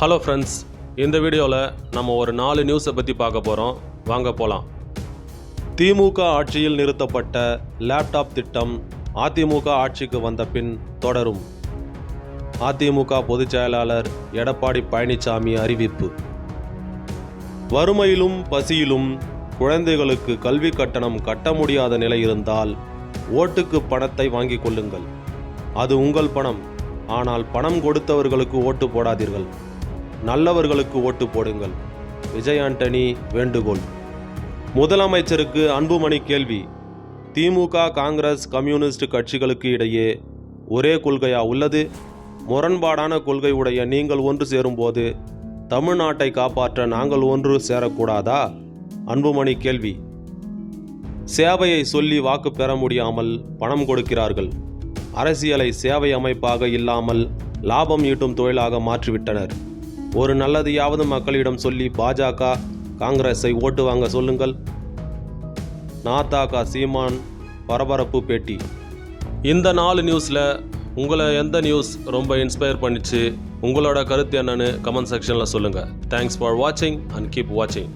Hello friends இந்த வீடியோவில் நம்ம ஒரு நாலு நியூஸை பற்றி பார்க்க போகிறோம் வாங்க போகலாம் திமுக ஆட்சியில் நிறுத்தப்பட்ட லேப்டாப் திட்டம் அதிமுக ஆட்சிக்கு வந்த பின் தொடரும். அதிமுக பொதுச் செயலாளர் எடப்பாடி பழனிசாமி அறிவிப்பு. வறுமையிலும் பசியிலும் குழந்தைகளுக்கு கல்வி கட்டணம் கட்ட முடியாத நிலை இருந்தால் ஓட்டுக்கு பணத்தை வாங்கிக் கொள்ளுங்கள். அது உங்கள் பணம். ஆனால் பணம் கொடுத்தவர்களுக்கு ஓட்டு போடாதீர்கள். நல்லவர்களுக்கு ஓட்டு போடுங்கள். விஜய் ஆண்டனி வேண்டுகோள். முதலமைச்சருக்கு அன்புமணி கேள்வி. திமுக காங்கிரஸ் கம்யூனிஸ்ட் கட்சிகளுக்கு இடையே ஒரே கொள்கையா உள்ளது? முரண்பாடான கொள்கை உடைய நீங்கள் ஒன்று சேரும்போது தமிழ்நாட்டை காப்பாற்ற நாங்கள் ஒன்று சேரக்கூடாதா? அன்புமணி கேள்வி. சேவையை சொல்லி வாக்கு பெற முடியாமல் பணம் கொடுக்கிறார்கள். அரசியலை சேவை அமைப்பாக இல்லாமல் லாபம் ஈட்டும் தொழிலாக மாற்றிவிட்டனர். ஒரு நல்லதையாவது மக்களிடம் சொல்லி பாஜக காங்கிரஸை ஓட்டு வாங்க சொல்லுங்கள். நாத்தாக்கா சீமான் பரபரப்பு பேட்டி. இந்த நாலு நியூஸில் உங்களை எந்த நியூஸ் ரொம்ப இன்ஸ்பயர் பண்ணிச்சு? உங்களோட கருத்து என்னன்னு கமெண்ட் செக்ஷனில் சொல்லுங்கள் தேங்க்ஸ் ஃபார் வாட்சிங் அண்ட் கீப் வாட்சிங்